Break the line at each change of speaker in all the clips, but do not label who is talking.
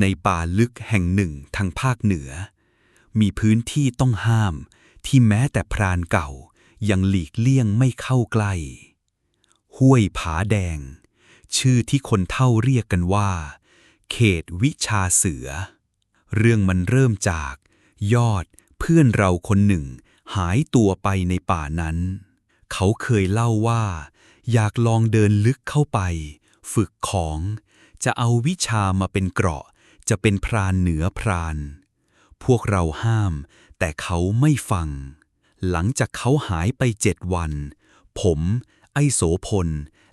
ในป่าลึกแห่งหนึ่งทางภาคเหนือ มีพื้นที่ต้องห้ามที่แม้แต่พรานเก่ายังหลีกเลี่ยงไม่เข้าใกล้ ห้วยผาแดง ชื่อที่คนเท่าเรียกกันว่า เขตวิชาเสือ เรื่องมันเริ่มจาก ยอดเพื่อนเราคนหนึ่งหายตัวไปในป่านั้น เขาเคยเล่าว่า อยากลองเดินลึกเข้าไป ฝึกของ จะเอาวิชามาเป็นเกราะ จะเป็นพรานเหนือพราน พวกเราห้าม แต่เขาไม่ฟัง หลังจากเขาหายไปเจ็ดวัน ผม ไอโสพล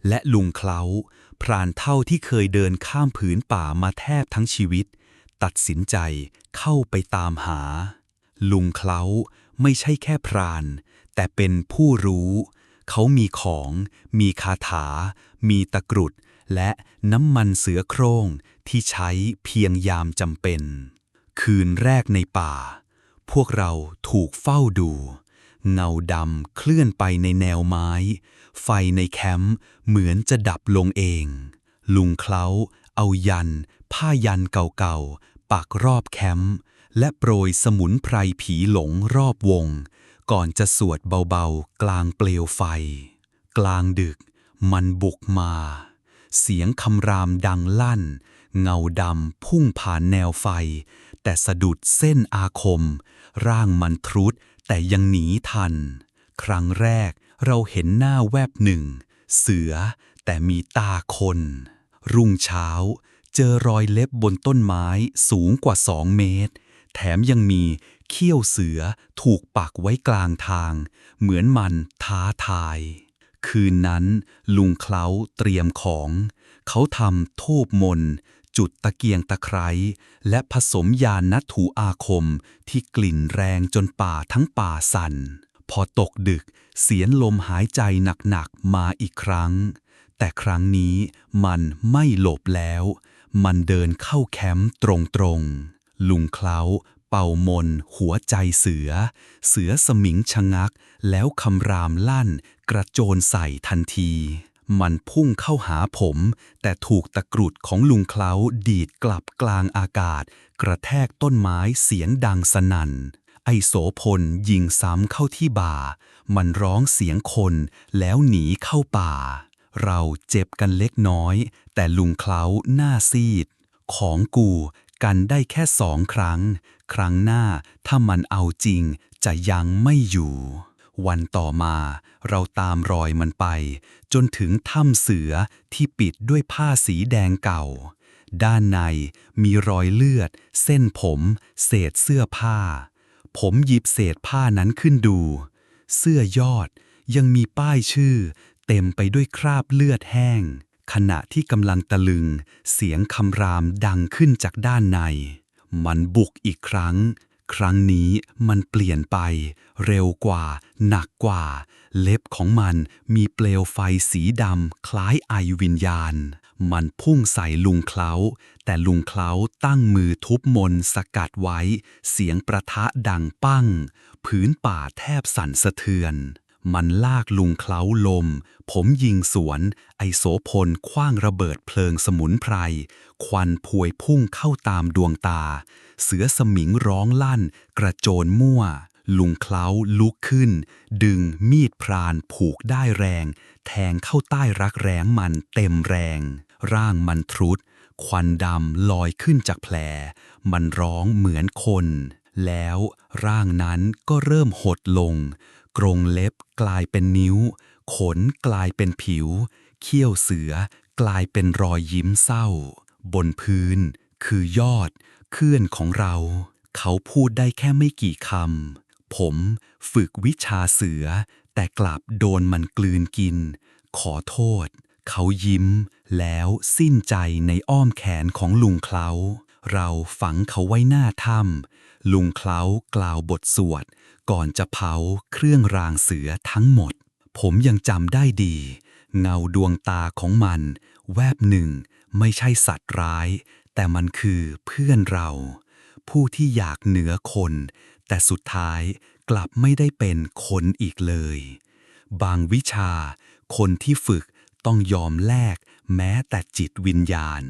และลุงเคล้า พรานเท่าที่เคยเดินข้ามผืนป่ามาแทบทั้งชีวิต ตัดสินใจเข้าไปตามหา ลุงเคล้าไม่ใช่แค่พราน แต่เป็นผู้รู้ เขามีของ มีคาถา มีตะกรุด และน้ำมันเสือโคร่งที่ใช้เพียงยามจำเป็น คืนแรกในป่า พวกเราถูกเฝ้าดู เงาดำเคลื่อนไปในแนวไม้ ไฟในแคมป์เหมือนจะดับลงเอง ลุงเคล้าเอายัน ผ้ายันเก่าๆปักรอบแคมป์และโปรยสมุนไพรผีหลงรอบวง ก่อนจะสวดเบาๆ กลางเปลวไฟ กลางดึกมันบุกมา เสียงคำรามดังลั่น เงาดำพุ่งผ่านแนวไฟ แต่สะดุดเส้นอาคม ร่างมันทรุดแต่ยังหนีทัน ครั้งแรกเราเห็นหน้าแวบหนึ่ง เสือแต่มีตาคน รุ่งเช้า เจอรอยเล็บบนต้นไม้สูงกว่าสองเมตร แถมยังมี เขี้ยวเสือถูกปักไว้กลางทาง เหมือนมันท้าทาย คืนนั้นลุงเคล้าเตรียมของ เขาทำทูบมน จุดตะเกียงตะไคร้และผสมยานัตถูอาคมที่กลิ่นแรงจนป่าทั้งป่าสั่น พอตกดึกเสียงลมหายใจหนักๆมาอีกครั้ง แต่ครั้งนี้มันไม่หลบแล้ว มันเดินเข้าแคมป์ตรงๆลุงเคล้า เป่ามน หัวใจเสือ เสือสมิงชะงัก แล้วคำรามลั่น กระโจนใส่ทันที มันพุ่งเข้าหาผม แต่ถูกตะกรุดของลุงเคล้าดีดกลับกลางอากาศ กระแทกต้นไม้เสียงดังสนั่น ไอโสพลยิงซ้ำเข้าที่บ่า มันร้องเสียงคนแล้วหนีเข้าป่า เราเจ็บกันเล็กน้อย แต่ลุงเคล้าหน้าซีด ของกู กันได้แค่สองครั้ง ครั้งหน้าถ้ามันเอาจริงจะยังไม่อยู่ วันต่อมาเราตามรอยมันไป จนถึงถ้ำเสือที่ปิดด้วยผ้าสีแดงเก่า ด้านในมีรอยเลือด เส้นผม เศษเสื้อผ้า ผมหยิบเศษผ้านั้นขึ้นดู เสื้อยอดยังมีป้ายชื่อ เต็มไปด้วยคราบเลือดแห้ง ขณะที่กำลังตะลึง เสียงคำรามดังขึ้นจากด้านใน มันบุกอีกครั้ง ครั้งนี้มันเปลี่ยนไป เร็วกว่า หนักกว่า เล็บของมันมีเปลวไฟสีดำคล้ายไอวิญญาณ มันพุ่งใส่ลุงเคล้า แต่ลุงเคล้าตั้งมือทุบมนสกัดไว้ เสียงประทะดังปั้ง ผืนป่าแทบสั่นสะเทือน มันลากลุงเคล้าลม ผมยิงสวน ไอโสพลคว้างระเบิดเพลิงสมุนไพร ควันพวยพุ่งเข้าตามดวงตา เสือสมิงร้องลั่น กระโจนมั่ว ลุงเคล้าลุกขึ้น ดึงมีดพรานผูกได้แรง แทงเข้าใต้รักแร้งมันเต็มแรง ร่างมันทรุด ควันดำลอยขึ้นจากแผล มันร้องเหมือนคน แล้วร่างนั้นก็เริ่มหดลง กรงเล็บกลายเป็นนิ้ว ขนกลายเป็นผิว เขี้ยวเสือกลายเป็นรอยยิ้มเศร้า บนพื้น คือยอด เคลื่อนของเรา เขาพูดได้แค่ไม่กี่คำ ผมฝึกวิชาเสือ แต่กลับโดนมันกลืนกิน ขอโทษ เขายิ้ม แล้วสิ้นใจในอ้อมแขนของลุงเคล้า เราฝังเขาไว้หน้าถ้ำลุงเคล้ากล่าวบทสวด ก่อนจะเผาเครื่องรางเสือทั้งหมด ผมยังจำได้ดี เงาดวงตาของมัน แวบหนึ่ง ไม่ใช่สัตว์ร้าย แต่มันคือเพื่อนเรา ผู้ที่อยากเหนือคน แต่สุดท้ายกลับไม่ได้เป็นคนอีกเลย บางวิชา คนที่ฝึกต้องยอมแลกแม้แต่จิตวิญญาณ